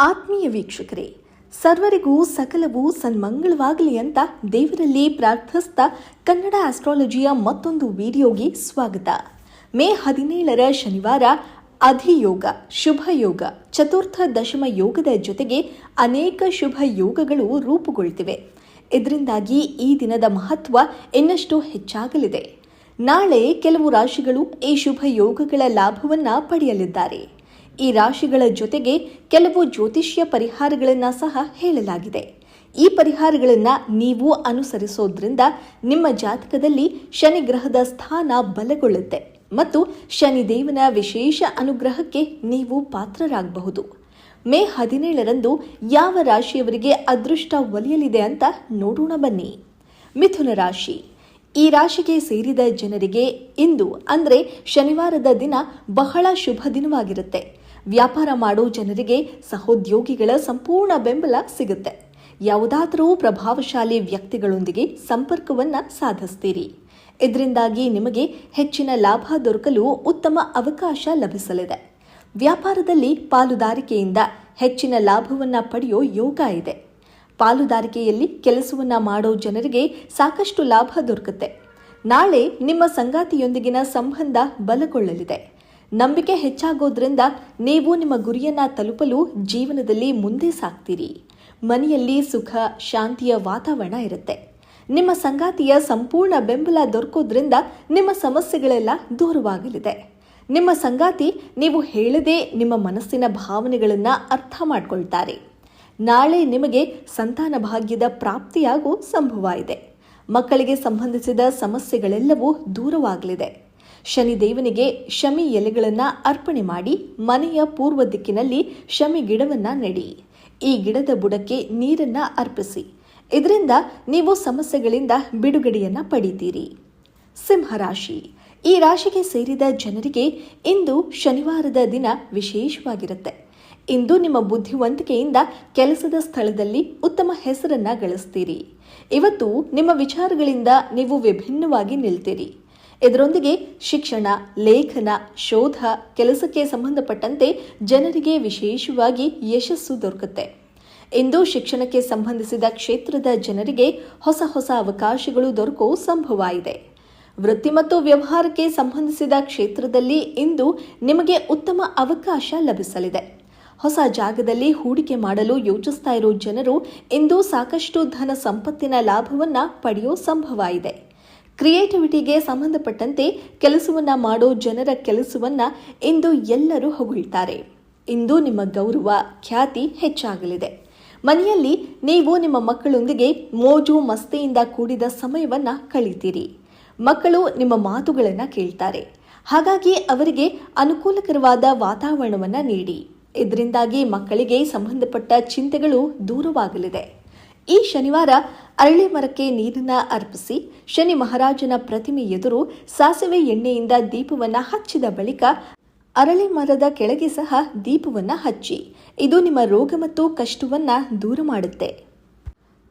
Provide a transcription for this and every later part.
ಆತ್ಮೀಯ ವೀಕ್ಷಕರೇ, ಸರ್ವರಿಗೂ ಸಕಲವೂ ಸನ್ಮಂಗಳವಾಗಲಿ ಅಂತ ದೇವರಲ್ಲಿ ಪ್ರಾರ್ಥಿಸ್ತ ಕನ್ನಡ ಆಸ್ಟ್ರಾಲಜಿಯ ಮತ್ತೊಂದು ವಿಡಿಯೋಗೆ ಸ್ವಾಗತ. ಮೇ ಹದಿನೇಳರ ಶನಿವಾರ ಅಧಿಯೋಗ, ಶುಭ ಯೋಗ, ಚತುರ್ಥ ದಶಮ ಯೋಗದ ಜೊತೆಗೆ ಅನೇಕ ಶುಭ ಯೋಗಗಳು ರೂಪುಗೊಳ್ತಿವೆ. ಇದರಿಂದಾಗಿ ಈ ದಿನದ ಮಹತ್ವ ಇನ್ನಷ್ಟು ಹೆಚ್ಚಾಗಲಿದೆ. ನಾಳೆ ಕೆಲವು ರಾಶಿಗಳು ಈ ಶುಭ ಯೋಗಗಳ ಲಾಭವನ್ನು ಪಡೆಯಲಿದ್ದಾರೆ. ಈ ರಾಶಿಗಳ ಜೊತೆಗೆ ಕೆಲವು ಜ್ಯೋತಿಷ್ಯ ಪರಿಹಾರಗಳನ್ನು ಸಹ ಹೇಳಲಾಗಿದೆ. ಈ ಪರಿಹಾರಗಳನ್ನು ನೀವು ಅನುಸರಿಸೋದ್ರಿಂದ ನಿಮ್ಮ ಜಾತಕದಲ್ಲಿ ಶನಿ ಗ್ರಹದ ಸ್ಥಾನ ಬಲಗೊಳ್ಳುತ್ತೆ ಮತ್ತು ಶನಿದೇವನ ವಿಶೇಷ ಅನುಗ್ರಹಕ್ಕೆ ನೀವು ಪಾತ್ರರಾಗಬಹುದು. ಮೇ ಹದಿನೇಳರಂದು ಯಾವ ರಾಶಿಯವರಿಗೆ ಅದೃಷ್ಟ ಒಲಿಯಲಿದೆ ಅಂತ ನೋಡೋಣ ಬನ್ನಿ. ಮಿಥುನ ರಾಶಿ. ಈ ರಾಶಿಗೆ ಸೇರಿದ ಜನರಿಗೆ ಇಂದು ಅಂದರೆ ಶನಿವಾರದ ದಿನ ಬಹಳ ಶುಭ ದಿನವಾಗಿರುತ್ತೆ. ವ್ಯಾಪಾರ ಮಾಡೋ ಜನರಿಗೆ ಸಹೋದ್ಯೋಗಿಗಳ ಸಂಪೂರ್ಣ ಬೆಂಬಲ ಸಿಗುತ್ತೆ. ಯಾವುದಾದರೂ ಪ್ರಭಾವಶಾಲಿ ವ್ಯಕ್ತಿಗಳೊಂದಿಗೆ ಸಂಪರ್ಕವನ್ನು ಸಾಧಿಸ್ತೀರಿ. ಇದರಿಂದಾಗಿ ನಿಮಗೆ ಹೆಚ್ಚಿನ ಲಾಭ ದೊರಕಲು ಉತ್ತಮ ಅವಕಾಶ ಲಭಿಸಲಿದೆ. ವ್ಯಾಪಾರದಲ್ಲಿ ಪಾಲುದಾರಿಕೆಯಿಂದ ಹೆಚ್ಚಿನ ಲಾಭವನ್ನು ಪಡೆಯೋ ಯೋಗ ಇದೆ. ಪಾಲುದಾರಿಕೆಯಲ್ಲಿ ಕೆಲಸವನ್ನು ಮಾಡೋ ಜನರಿಗೆ ಸಾಕಷ್ಟು ಲಾಭ ದೊರಕುತ್ತೆ. ನಾಳೆ ನಿಮ್ಮ ಸಂಗಾತಿಯೊಂದಿಗಿನ ಸಂಬಂಧ ಬಲಗೊಳ್ಳಲಿದೆ. ನಂಬಿಕೆ ಹೆಚ್ಚಾಗೋದ್ರಿಂದ ನೀವು ನಿಮ್ಮ ಗುರಿಯನ್ನ ತಲುಪಲು ಜೀವನದಲ್ಲಿ ಮುಂದೆ ಸಾಗ್ತೀರಿ ಮನೆಯಲ್ಲಿ ಸುಖ, ಶಾಂತಿಯ ವಾತಾವರಣ ಇರುತ್ತೆ. ನಿಮ್ಮ ಸಂಗಾತಿಯ ಸಂಪೂರ್ಣ ಬೆಂಬಲ ದೊರಕೋದ್ರಿಂದ ನಿಮ್ಮ ಸಮಸ್ಯೆಗಳೆಲ್ಲ ದೂರವಾಗಲಿದೆ. ನಿಮ್ಮ ಸಂಗಾತಿ ನೀವು ಹೇಳದೆ ನಿಮ್ಮ ಮನಸ್ಸಿನ ಭಾವನೆಗಳನ್ನು ಅರ್ಥ ಮಾಡಿಕೊಳ್ತಾರೆ. ನಾಳೆ ನಿಮಗೆ ಸಂತಾನ ಭಾಗ್ಯದ ಪ್ರಾಪ್ತಿಯಾಗೋ ಸಂಭವ ಇದೆ. ಮಕ್ಕಳಿಗೆ ಸಂಬಂಧಿಸಿದ ಸಮಸ್ಯೆಗಳೆಲ್ಲವೂ ದೂರವಾಗಲಿದೆ. ಶನಿದೇವನಿಗೆ ಶಮಿ ಎಲೆಗಳನ್ನು ಅರ್ಪಣೆ ಮಾಡಿ ಮನೆಯ ಪೂರ್ವ ದಿಕ್ಕಿನಲ್ಲಿ ಶಮಿ ಗಿಡವನ್ನು ನೆಡಿ. ಈ ಗಿಡದ ಬುಡಕ್ಕೆ ನೀರನ್ನ ಅರ್ಪಿಸಿ. ಇದರಿಂದ ನೀವು ಸಮಸ್ಯೆಗಳಿಂದ ಬಿಡುಗಡೆಯನ್ನ ಪಡೀತೀರಿ. ಸಿಂಹರಾಶಿ ಈ ರಾಶಿಗೆ ಸೇರಿದ ಜನರಿಗೆ ಇಂದು ಶನಿವಾರದ ದಿನ ವಿಶೇಷವಾಗಿರುತ್ತೆ. ಇಂದು ನಿಮ್ಮ ಬುದ್ಧಿವಂತಿಕೆಯಿಂದ ಕೆಲಸದ ಸ್ಥಳದಲ್ಲಿ ಉತ್ತಮ ಹೆಸರನ್ನ ಗಳಿಸ್ತೀರಿ. ಇವತ್ತು ನಿಮ್ಮ ವಿಚಾರಗಳಿಂದ ನೀವು ವಿಭಿನ್ನವಾಗಿ ನಿಲ್ತೀರಿ. ಇದರೊಂದಿಗೆ ಶಿಕ್ಷಣ, ಲೇಖನ, ಶೋಧ, ಕೆಲಸಕ್ಕೆ ಸಂಬಂಧಪಟ್ಟಂತೆ ಜನರಿಗೆ ವಿಶೇಷವಾಗಿ ಯಶಸ್ಸು ದೊರಕುತ್ತೆ. ಇಂದು ಶಿಕ್ಷಣಕ್ಕೆ ಸಂಬಂಧಿಸಿದ ಕ್ಷೇತ್ರದ ಜನರಿಗೆ ಹೊಸ ಹೊಸ ಅವಕಾಶಗಳು ದೊರಕೋ ಸಂಭವ ಇದೆ ವೃತ್ತಿ ಮತ್ತು ವ್ಯವಹಾರಕ್ಕೆ ಸಂಬಂಧಿಸಿದ ಕ್ಷೇತ್ರದಲ್ಲಿ ಇಂದು ನಿಮಗೆ ಉತ್ತಮ ಅವಕಾಶ ಲಭಿಸಲಿದೆ. ಹೊಸ ಜಾಗದಲ್ಲಿ ಹೂಡಿಕೆ ಮಾಡಲು ಯೋಚಿಸ್ತಾ ಇರೋ ಜನರು ಇಂದು ಸಾಕಷ್ಟು ಧನ ಸಂಪತ್ತಿನ ಲಾಭವನ್ನು ಪಡೆಯೋ ಸಂಭವ ಇದೆ ಕ್ರಿಯೇಟಿವಿಟಿಗೆ ಸಂಬಂಧಪಟ್ಟಂತೆ ಕೆಲಸವನ್ನ ಮಾಡೋ ಜನರ ಕೆಲಸವನ್ನ ಇಂದು ಎಲ್ಲರೂ ಹೊಗಳ್ತಾರೆ. ಇಂದು ನಿಮ್ಮ ಗೌರವ, ಖ್ಯಾತಿ ಹೆಚ್ಚಾಗಲಿದೆ. ಮನೆಯಲ್ಲಿ ನೀವು ನಿಮ್ಮ ಮಕ್ಕಳೊಂದಿಗೆ ಮೋಜು ಮಸ್ತಿಯಿಂದ ಕೂಡಿದ ಸಮಯವನ್ನ ಕಳೀತೀರಿ. ಮಕ್ಕಳು ನಿಮ್ಮ ಮಾತುಗಳನ್ನು ಕೇಳ್ತಾರೆ. ಹಾಗಾಗಿ ಅವರಿಗೆ ಅನುಕೂಲಕರವಾದ ವಾತಾವರಣವನ್ನು ನೀಡಿ. ಇದರಿಂದಾಗಿ ಮಕ್ಕಳಿಗೆ ಸಂಬಂಧಪಟ್ಟ ಚಿಂತೆಗಳು ದೂರವಾಗಲಿದೆ. ಈ ಶನಿವಾರ ಅರಳಿ ಮರಕ್ಕೆ ನೀರನ್ನ ಅರ್ಪಿಸಿ ಶನಿ ಮಹಾರಾಜನ ಪ್ರತಿಮೆ ಎದುರು ಸಾಸಿವೆ ಎಣ್ಣೆಯಿಂದ ದೀಪವನ್ನು ಹಚ್ಚಿದ ಬಳಿಕ ಅರಳಿ ಮರದ ಕೆಳಗೆ ಸಹ ದೀಪವನ್ನು ಹಚ್ಚಿ. ಇದು ನಿಮ್ಮ ರೋಗ ಮತ್ತು ಕಷ್ಟವನ್ನು ದೂರ ಮಾಡುತ್ತೆ.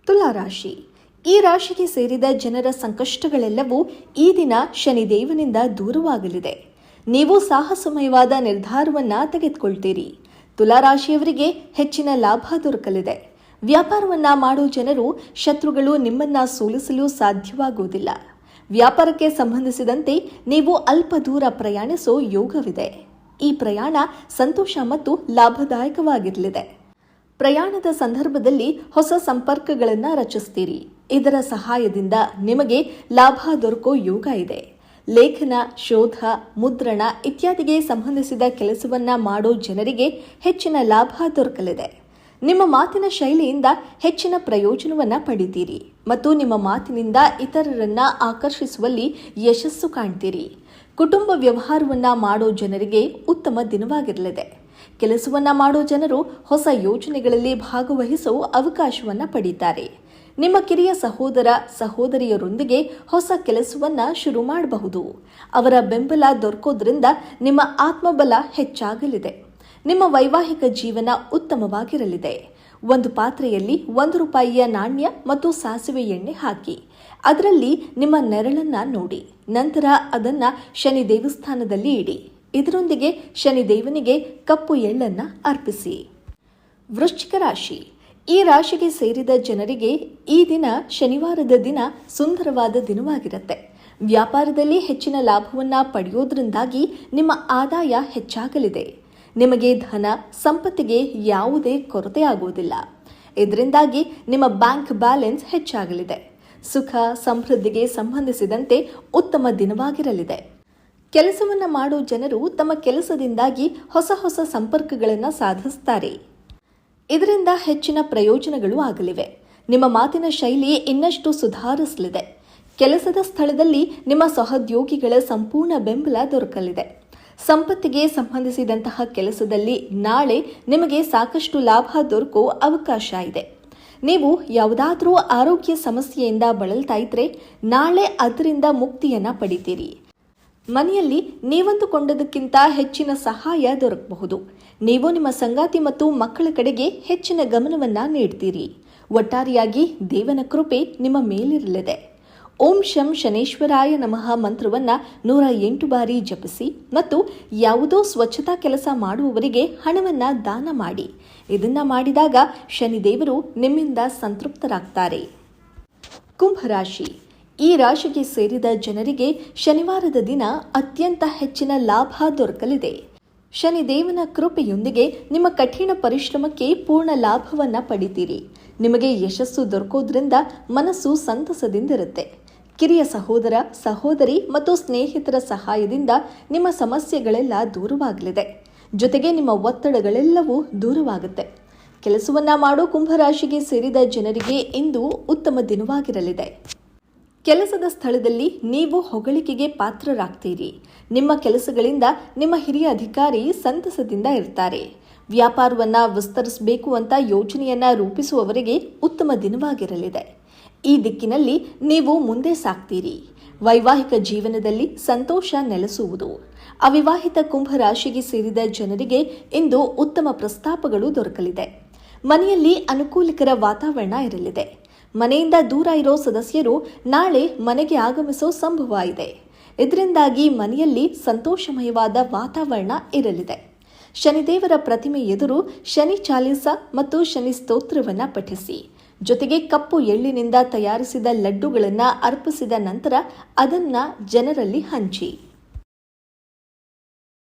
ತುಲಾರಾಶಿ ಈ ರಾಶಿಗೆ ಸೇರಿದ ಜನರ ಸಂಕಷ್ಟಗಳೆಲ್ಲವೂ ಈ ದಿನ ಶನಿದೇವನಿಂದ ದೂರವಾಗಲಿದೆ. ನೀವು ಸಾಹಸಮಯವಾದ ನಿರ್ಧಾರವನ್ನು ತೆಗೆದುಕೊಳ್ತೀರಿ. ತುಲಾರಾಶಿಯವರಿಗೆ ಹೆಚ್ಚಿನ ಲಾಭ ದೊರಕಲಿದೆ. ವ್ಯಾಪಾರವನ್ನ ಮಾಡೋ ಜನರು ಶತ್ರುಗಳು ನಿಮ್ಮನ್ನ ಸೋಲಿಸಲು ಸಾಧ್ಯವಾಗುವುದಿಲ್ಲ. ವ್ಯಾಪಾರಕ್ಕೆ ಸಂಬಂಧಿಸಿದಂತೆ ನೀವು ಅಲ್ಪ ದೂರ ಪ್ರಯಾಣಿಸೋ ಯೋಗವಿದೆ. ಈ ಪ್ರಯಾಣ ಸಂತೋಷ ಮತ್ತು ಲಾಭದಾಯಕವಾಗಿರಲಿದೆ. ಪ್ರಯಾಣದ ಸಂದರ್ಭದಲ್ಲಿ ಹೊಸ ಸಂಪರ್ಕಗಳನ್ನು ರಚಿಸ್ತೀರಿ. ಇದರ ಸಹಾಯದಿಂದ ನಿಮಗೆ ಲಾಭ ದೊರಕೋ ಯೋಗ ಇದೆ. ಲೇಖನ, ಶೋಧ, ಮುದ್ರಣ ಇತ್ಯಾದಿಗೆ ಸಂಬಂಧಿಸಿದ ಕೆಲಸವನ್ನ ಮಾಡೋ ಜನರಿಗೆ ಹೆಚ್ಚಿನ ಲಾಭ ದೊರಕಲಿದೆ. ನಿಮ್ಮ ಮಾತಿನ ಶೈಲಿಯಿಂದ ಹೆಚ್ಚಿನ ಪ್ರಯೋಜನವನ್ನ ಪಡಿತೀರಿ ಮತ್ತು ನಿಮ್ಮ ಮಾತಿನಿಂದ ಇತರರನ್ನ ಆಕರ್ಷಿಸುವಲ್ಲಿ ಯಶಸ್ಸು ಕಾಣ್ತೀರಿ. ಕುಟುಂಬ ವ್ಯವಹಾರವನ್ನ ಮಾಡೋ ಜನರಿಗೆ ಉತ್ತಮ ದಿನವಾಗಿರಲಿದೆ. ಕೆಲಸವನ್ನ ಮಾಡೋ ಜನರು ಹೊಸ ಯೋಜನೆಗಳಲ್ಲಿ ಭಾಗವಹಿಸುವ ಅವಕಾಶವನ್ನ ಪಡೀತಾರೆ. ನಿಮ್ಮ ಕಿರಿಯ ಸಹೋದರ, ಸಹೋದರಿಯರೊಂದಿಗೆ ಹೊಸ ಕೆಲಸವನ್ನ ಶುರು ಮಾಡಬಹುದು. ಅವರ ಬೆಂಬಲ ದೊರಕೋದ್ರಿಂದ ನಿಮ್ಮ ಆತ್ಮಬಲ ಹೆಚ್ಚಾಗಲಿದೆ. ನಿಮ್ಮ ವೈವಾಹಿಕ ಜೀವನ ಉತ್ತಮವಾಗಿರಲಿದೆ. ಒಂದು ಪಾತ್ರೆಯಲ್ಲಿ ಒಂದು ರೂಪಾಯಿಯ ನಾಣ್ಯ ಮತ್ತು ಸಾಸಿವೆ ಎಣ್ಣೆ ಹಾಕಿ, ಅದರಲ್ಲಿ ನಿಮ್ಮ ನೆರಳನ್ನ ನೋಡಿ, ನಂತರ ಅದನ್ನ ಶನಿ ದೇವಸ್ಥಾನದಲ್ಲಿ ಇಡಿ, ಇದರೊಂದಿಗೆ ಶನಿ ದೇವನಿಗೆ ಕಪ್ಪು ಎಳ್ಳನ್ನ ಅರ್ಪಿಸಿ. ವೃಶ್ಚಿಕ ರಾಶಿ, ಈ ರಾಶಿಗೆ ಸೇರಿದ ಜನರಿಗೆ ಈ ದಿನ ಶನಿವಾರದ ದಿನ ಸುಂದರವಾದ ದಿನವಾಗಿರುತ್ತೆ. ವ್ಯಾಪಾರದಲ್ಲಿ ಹೆಚ್ಚಿನ ಲಾಭವನ್ನ ಪಡೆಯೋದ್ರಿಂದಾಗಿ ನಿಮ್ಮ ಆದಾಯ ಹೆಚ್ಚಾಗಲಿದೆ. ನಿಮಗೆ ಧನ ಸಂಪತ್ತಿಗೆ ಯಾವುದೇ ಕೊರತೆ ಆಗುವುದಿಲ್ಲ. ಇದರಿಂದಾಗಿ ನಿಮ್ಮ ಬ್ಯಾಂಕ್ ಬ್ಯಾಲೆನ್ಸ್ ಹೆಚ್ಚಾಗಲಿದೆ. ಸುಖ, ಸಮೃದ್ಧಿಗೆ ಸಂಬಂಧಿಸಿದಂತೆ ಉತ್ತಮ ದಿನವಾಗಿರಲಿದೆ. ಕೆಲಸವನ್ನು ಮಾಡೋ ಜನರು ತಮ್ಮ ಕೆಲಸದಿಂದಾಗಿ ಹೊಸ ಹೊಸ ಸಂಪರ್ಕಗಳನ್ನು ಸಾಧಿಸುತ್ತಾರೆ ಇದರಿಂದ ಹೆಚ್ಚಿನ ಪ್ರಯೋಜನಗಳು ಆಗಲಿವೆ. ನಿಮ್ಮ ಮಾತಿನ ಶೈಲಿ ಇನ್ನಷ್ಟು ಸುಧಾರಿಸಲಿದೆ. ಕೆಲಸದ ಸ್ಥಳದಲ್ಲಿ ನಿಮ್ಮ ಸಹೋದ್ಯೋಗಿಗಳ ಸಂಪೂರ್ಣ ಬೆಂಬಲ ದೊರಕಲಿದೆ. ಸಂಪತ್ತಿಗೆ ಸಂಬಂಧಿಸಿದಂತಹ ಕೆಲಸದಲ್ಲಿ ನಾಳೆ ನಿಮಗೆ ಸಾಕಷ್ಟು ಲಾಭ ದೊರಕೋ ಅವಕಾಶ ಇದೆ. ನೀವು ಯಾವುದಾದ್ರೂ ಆರೋಗ್ಯ ಸಮಸ್ಯೆಯಿಂದ ಬಳಲ್ತಾ ಇದ್ರೆ ನಾಳೆ ಅದರಿಂದ ಮುಕ್ತಿಯನ್ನ ಪಡಿತೀರಿ. ಮನೆಯಲ್ಲಿ ನೀವಂದುಕೊಂಡದಕ್ಕಿಂತ ಹೆಚ್ಚಿನ ಸಹಾಯ ದೊರಕಬಹುದು. ನೀವು ನಿಮ್ಮ ಸಂಗಾತಿ ಮತ್ತು ಮಕ್ಕಳ ಕಡೆಗೆ ಹೆಚ್ಚಿನ ಗಮನವನ್ನ ನೀಡ್ತೀರಿ. ಒಟ್ಟಾರೆಯಾಗಿ ದೇವನ ಕೃಪೆ ನಿಮ್ಮ ಮೇಲಿರಲಿದೆ. ಓಂ ಶಂ ಶನೇಶ್ವರಾಯ ನಮಃ ಮಂತ್ರವನ್ನು ನೂರ ಎಂಟು ಬಾರಿ ಜಪಿಸಿ ಮತ್ತು ಯಾವುದೋ ಸ್ವಚ್ಛತಾ ಕೆಲಸ ಮಾಡುವವರಿಗೆ ಹಣವನ್ನ ದಾನ ಮಾಡಿ. ಇದನ್ನು ಮಾಡಿದಾಗ ಶನಿದೇವರು ನಿಮ್ಮಿಂದ ಸಂತೃಪ್ತರಾಗ್ತಾರೆ. ಕುಂಭರಾಶಿ. ಈ ರಾಶಿಗೆ ಸೇರಿದ ಜನರಿಗೆ ಶನಿವಾರದ ದಿನ ಅತ್ಯಂತ ಹೆಚ್ಚಿನ ಲಾಭ ದೊರಕಲಿದೆ. ಶನಿದೇವನ ಕೃಪೆಯೊಂದಿಗೆ ನಿಮ್ಮ ಕಠಿಣ ಪರಿಶ್ರಮಕ್ಕೆ ಪೂರ್ಣ ಲಾಭವನ್ನ ಪಡಿತೀರಿ. ನಿಮಗೆ ಯಶಸ್ಸು ದೊರಕೋದ್ರಿಂದ ಮನಸ್ಸು ಸಂತಸದಿಂದಿರುತ್ತೆ. ಕಿರಿಯ ಸಹೋದರ, ಸಹೋದರಿ ಮತ್ತು ಸ್ನೇಹಿತರ ಸಹಾಯದಿಂದ ನಿಮ್ಮ ಸಮಸ್ಯೆಗಳೆಲ್ಲ ದೂರವಾಗಲಿದೆ. ಜೊತೆಗೆ ನಿಮ್ಮ ಒತ್ತಡಗಳೆಲ್ಲವೂ ದೂರವಾಗುತ್ತೆ. ಕೆಲಸವನ್ನ ಮಾಡೋ ಕುಂಭರಾಶಿಗೆ ಸೇರಿದ ಜನರಿಗೆ ಇಂದು ಉತ್ತಮ ದಿನವಾಗಿರಲಿದೆ. ಕೆಲಸದ ಸ್ಥಳದಲ್ಲಿ ನೀವು ಹೊಗಳಿಕೆಗೆ ಪಾತ್ರರಾಗ್ತೀರಿ. ನಿಮ್ಮ ಕೆಲಸಗಳಿಂದ ನಿಮ್ಮ ಹಿರಿಯ ಅಧಿಕಾರಿ ಸಂತಸದಿಂದ ಇರ್ತಾರೆ. ವ್ಯಾಪಾರವನ್ನ ವಿಸ್ತರಿಸಬೇಕು ಅಂತ ಯೋಜನೆಯನ್ನ ರೂಪಿಸುವವರಿಗೆ ಉತ್ತಮ ದಿನವಾಗಿರಲಿದೆ. ಈ ದಿಕ್ಕಿನಲ್ಲಿ ನೀವು ಮುಂದೆ ಸಾಕ್ತೀರಿ. ವೈವಾಹಿಕ ಜೀವನದಲ್ಲಿ ಸಂತೋಷ ನೆಲೆಸುವುದು. ಅವಿವಾಹಿತ ಕುಂಭ ರಾಶಿಗೆ ಸೇರಿದ ಜನರಿಗೆ ಇಂದು ಉತ್ತಮ ಪ್ರಸ್ತಾಪಗಳು ದೊರಕಲಿದೆ. ಮನೆಯಲ್ಲಿ ಅನುಕೂಲಕರ ವಾತಾವರಣ ಇರಲಿದೆ. ಮನೆಯಿಂದ ದೂರ ಇರೋ ಸದಸ್ಯರು ನಾಳೆ ಮನೆಗೆ ಆಗಮಿಸೋ ಸಂಭವ ಇದೆ. ಇದರಿಂದಾಗಿ ಮನೆಯಲ್ಲಿ ಸಂತೋಷಮಯವಾದ ವಾತಾವರಣ ಇರಲಿದೆ. ಶನಿದೇವರ ಪ್ರತಿಮೆ ಎದುರು ಶನಿ ಚಾಲಿಸ ಮತ್ತು ಶನಿ ಸ್ತೋತ್ರವನ್ನು ಪಠಿಸಿ. ಜೊತೆಗೆ ಕಪ್ಪು ಎಳ್ಳಿನಿಂದ ತಯಾರಿಸಿದ ಲಡ್ಡುಗಳನ್ನು ಅರ್ಪಿಸಿದ ನಂತರ ಅದನ್ನು ಜನರಲ್ಲಿ ಹಂಚಿ.